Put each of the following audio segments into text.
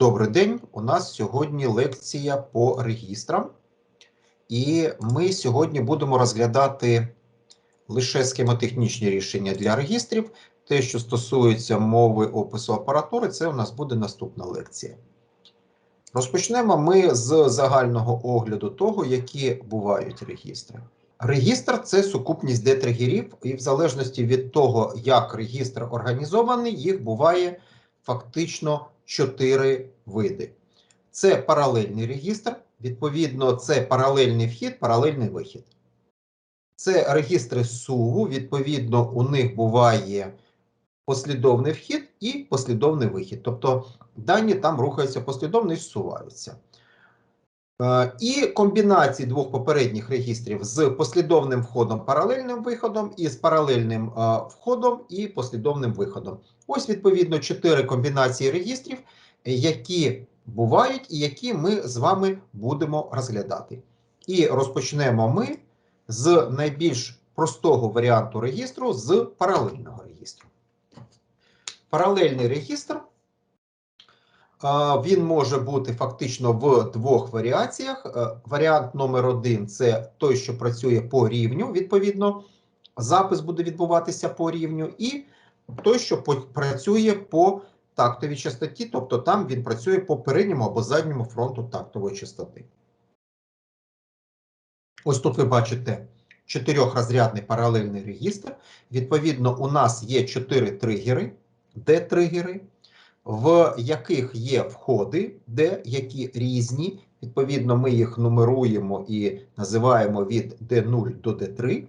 Добрий день. У нас сьогодні лекція по регістрам, і ми сьогодні будемо розглядати лише схемотехнічні рішення для регістрів. Те, що стосується мови опису апаратури, це у нас буде наступна лекція. Розпочнемо ми з загального огляду того, які бувають регістри. Регістр це сукупність детригерів, і в залежності від того, як регістр організований, їх буває фактично чотири види. Це паралельний регістр, відповідно, це паралельний вхід, паралельний вихід. Це регістри суву, відповідно, у них буває послідовний вхід і послідовний вихід. Тобто дані там рухаються послідовно і зсуваються. Е, І комбінації двох попередніх регістрів з послідовним входом, паралельним виходом, і з паралельним е, входом і послідовним виходом. Ось, відповідно, чотири комбінації регістрів, які бувають і які ми з вами будемо розглядати. І розпочнемо ми з найбільш простого варіанту регістру з паралельного регістру. Паралельний регістр. Він може бути фактично в двох варіаціях. Е, Варіант номер один це той, що працює по рівню. Відповідно, запис буде відбуватися по рівню, і той, що працює по тактовій частоті, тобто там він працює по передньому або задньому фронту тактової частоти. Ось тут ви бачите чотирьохрозрядний паралельний регістр. Відповідно, у нас є чотири тригери, Д-тригери, в яких є входи, де які різні. Відповідно, ми їх нумеруємо і називаємо від D0 до D3,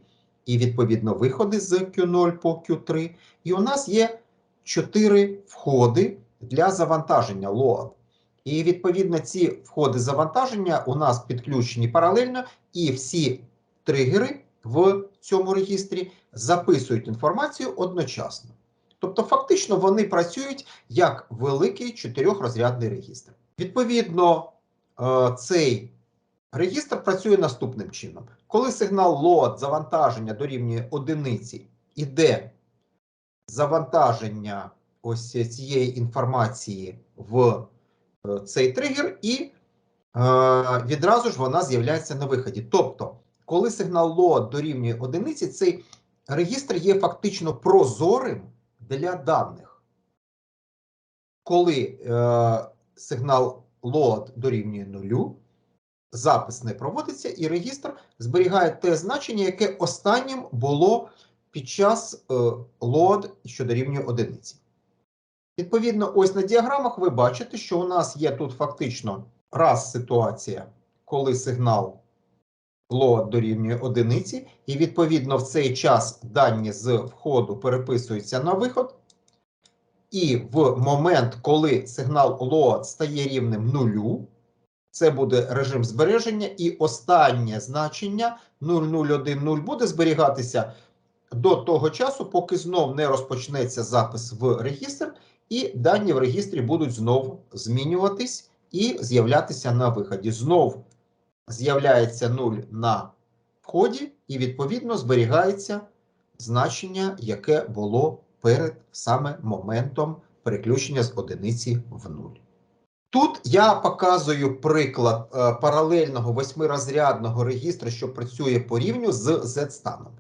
і відповідно виходи з Q0 по Q3. І у нас є чотири входи для завантаження load. І відповідно ці входи завантаження у нас підключені паралельно, і всі тригери в цьому регістрі записують інформацію одночасно. Тобто, фактично, вони працюють як великий чотирьохрозрядний регістр. Відповідно, е, цей регістр працює наступним чином: коли сигнал load завантаження дорівнює одиниці, іде завантаження ось цієї інформації в е, цей тригер, і е, відразу ж вона з'являється на виході. Тобто, коли сигнал load дорівнює одиниці, цей регістр є фактично прозорим для даних. Коли е, сигнал load дорівнює нулю, запис не проводиться, і регістр зберігає те значення, яке останнім було під час е, load, що дорівнює одиниці. Відповідно, ось на діаграмах ви бачите, що у нас є тут фактично раз ситуація, коли сигнал load дорівнює одиниці, і відповідно в цей час дані з входу переписуються на виход. І в момент, коли сигнал load стає рівнем нулю, це буде режим збереження, і останнє значення 0010 буде зберігатися до того часу, поки знов не розпочнеться запис в регістр, і дані в регістрі будуть знову змінюватись і з'являтися на виході. Знов з'являється 0 на вході, і відповідно зберігається значення, яке було перед саме моментом переключення з одиниці в 0. Тут я показую приклад е, паралельного восьмирозрядного регістру, що працює по рівню з Z-станом.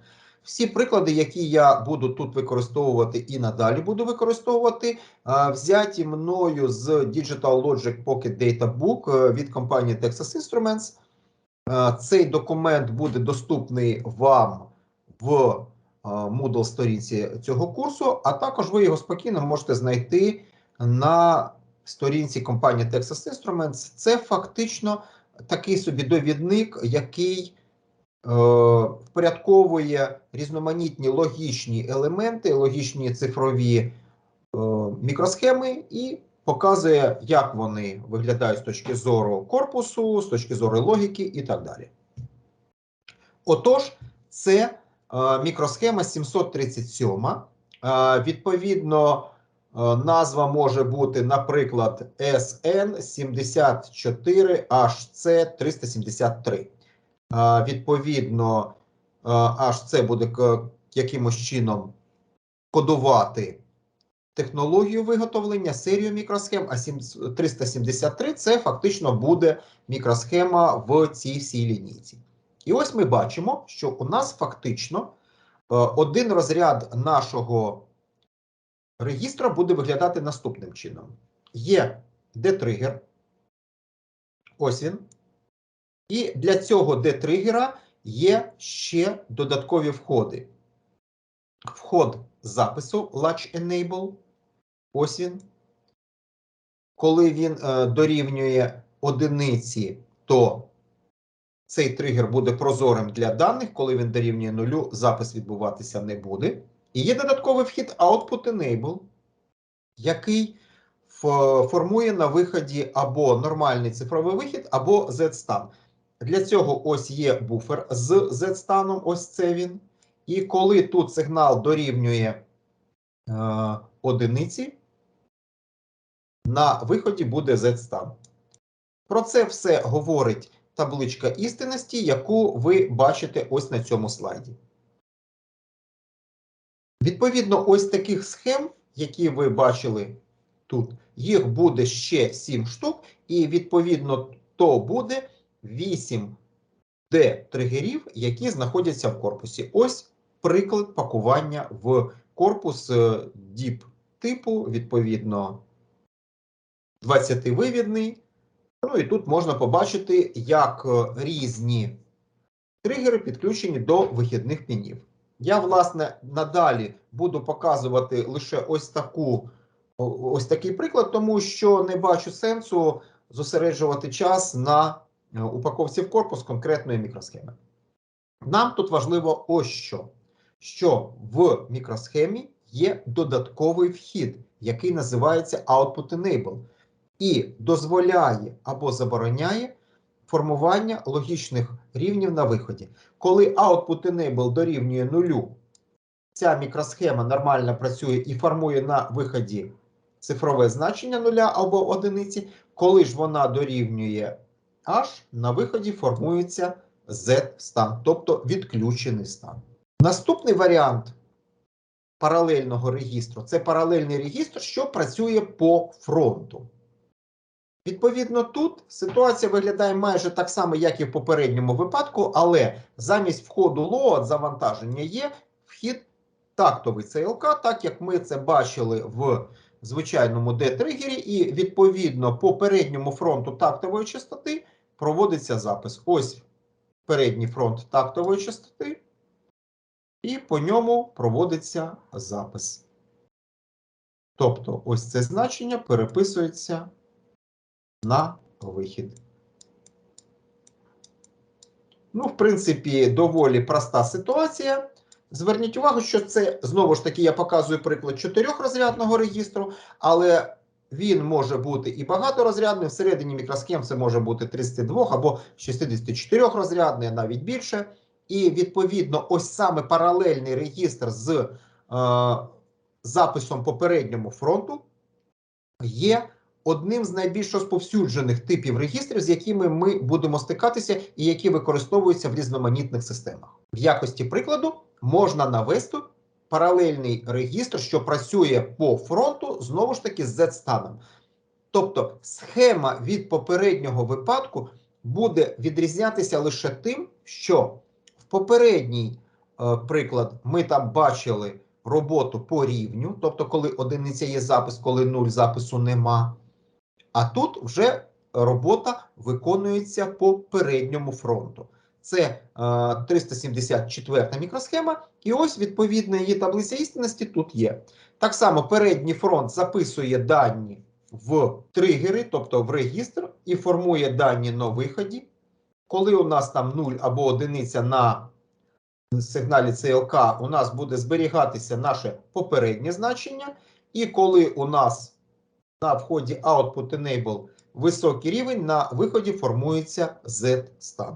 Всі приклади, які я буду тут використовувати і надалі буду використовувати, е, взяті мною з Digital Logic Pocket Data Book е, від компанії Texas Instruments. Цей документ буде доступний вам в Moodle сторінці цього курсу, а також ви його спокійно можете знайти на сторінці компанії Texas Instruments. Це фактично такий собі довідник, який е, впорядковує різноманітні логічні елементи, логічні цифрові е, мікросхеми і показує, як вони виглядають з точки зору корпусу, з точки зору логіки і так далі. Отож, це е, мікросхема 737. Е, відповідно, назва може бути, наприклад, SN74HC373. Е, відповідно, е, HC буде якимось чином кодувати технологію виготовлення, серію мікросхем, а 373 це фактично буде мікросхема в цій всій лінійці. І ось ми бачимо, що у нас фактично е, один розряд нашого регістра буде виглядати наступним чином: є детригер, ось він. І для цього детригера є ще додаткові входи. Вход запису Latch Enable. Ось він. Коли він е, дорівнює одиниці, то цей тригер буде прозорим для даних. Коли він дорівнює нулю, запис відбуватися не буде. І є додатковий вхід Output Enable, який формує на виході або нормальний цифровий вихід, або Z-стан. Для цього ось є буфер з Z-станом, ось це він. І коли тут сигнал дорівнює е, одиниці, на виході буде Z-стан. Про це все говорить табличка істинності, яку ви бачите ось на цьому слайді. Відповідно, ось таких схем, які ви бачили тут, їх буде ще 7 штук, і відповідно то буде 8 D-тригерів, які знаходяться в корпусі. Ось приклад пакування в корпус е, DIP типу, відповідно, 20-вивідний. Ну і тут можна побачити, як е, різні тригери підключені до вихідних пінів. Я, власне, надалі буду показувати лише ось таку, ось такий приклад, тому що не бачу сенсу зосереджувати час на е, упаковці в корпус конкретної мікросхеми. Нам тут важливо ось що: що в мікросхемі є додатковий вхід, який називається Output Enable, і дозволяє або забороняє формування логічних рівнів на виході. Коли Output Enable дорівнює нулю, ця мікросхема нормально працює і формує на виході цифрове значення нуля або одиниці. Коли ж вона дорівнює H, на виході формується Z-стан, тобто відключений стан. Наступний варіант паралельного регістру це паралельний регістр, що працює по фронту. Відповідно, тут ситуація виглядає майже так само, як і в попередньому випадку, але замість входу load завантаження є вхід тактовий CLK, так як ми це бачили в звичайному D-тригері, і відповідно по передньому фронту тактової частоти проводиться запис. Ось передній фронт тактової частоти, і по ньому проводиться запис. Тобто, ось це значення переписується на вихід. Ну, в принципі, доволі проста ситуація. Зверніть увагу, що це знову ж таки я показую приклад чотирьохрозрядного регістру, але він може бути і багаторозрядним. Всередині мікросхем це може бути 32 або 64 розрядний, навіть більше. І відповідно, ось саме паралельний регістр з е, записом попередньому фронту є одним з найбільш розповсюджених типів регістрів, з якими ми будемо стикатися, і які використовуються в різноманітних системах. В якості прикладу можна навести паралельний регістр, що працює по фронту, знову ж таки з Z-станом. Тобто схема від попереднього випадку буде відрізнятися лише тим, що в попередній е, приклад ми там бачили роботу по рівню, тобто, коли одиниця є запис, коли нуль запису нема. А тут вже робота виконується по передньому фронту. Це е, 374 мікросхема, і ось відповідна її таблиця істинності тут є. Так само передній фронт записує дані в тригери, тобто в регістр, і формує дані на виході. Коли у нас там 0 або одиниця на сигналі CLK, у нас буде зберігатися наше попереднє значення. І коли у нас на вході Output Enable високий рівень, на виході формується Z-стан.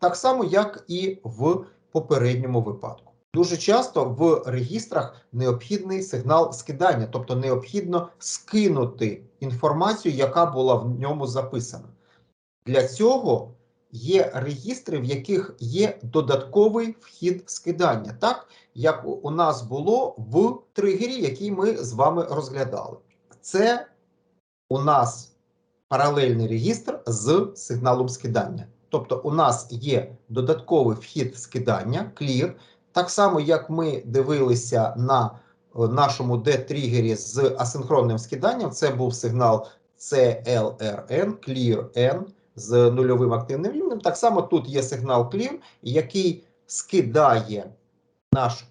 Так само, як і в попередньому випадку. Дуже часто в регістрах необхідний сигнал скидання, тобто необхідно скинути інформацію, яка була в ньому записана. Для цього є регістри, в яких є додатковий вхід скидання, так як у нас було в тригері, який ми з вами розглядали. Це у нас паралельний регістр з сигналом скидання. Тобто, у нас є додатковий вхід скидання, clear, так само, як ми дивилися на е, нашому D-тригері з асинхронним скиданням, це був сигнал CLRN, clear N з нульовим активним рівнем. Так само тут є сигнал clear, який скидає наш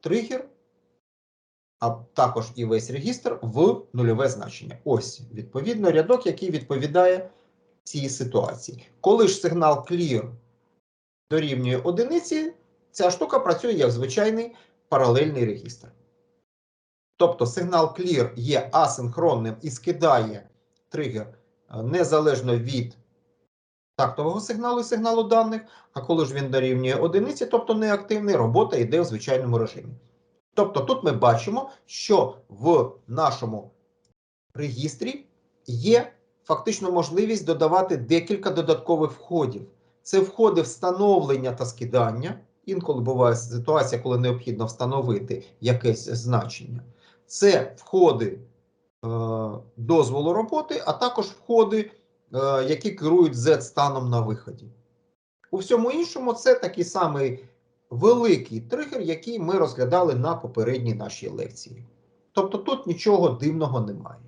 тригер, а також і весь регістр в нульове значення. Ось, відповідно, рядок, який відповідає цій ситуації. Коли ж сигнал clear дорівнює одиниці, ця штука працює як звичайний паралельний регістр. Тобто сигнал clear є асинхронним і скидає тригер е, незалежно від тактового сигналу і сигналу даних, а коли ж він дорівнює одиниці, тобто неактивний, робота йде в звичайному режимі. Тобто тут ми бачимо, що в нашому регістрі є фактично можливість додавати декілька додаткових входів. Це входи встановлення та скидання. Інколи буває ситуація, коли необхідно встановити якесь значення. Це входи е, дозволу роботи, а також входи, е, які керують Z-станом на виході. У всьому іншому, це такий самий великий тригер, який ми розглядали на попередній нашій лекції. Тобто тут нічого дивного немає.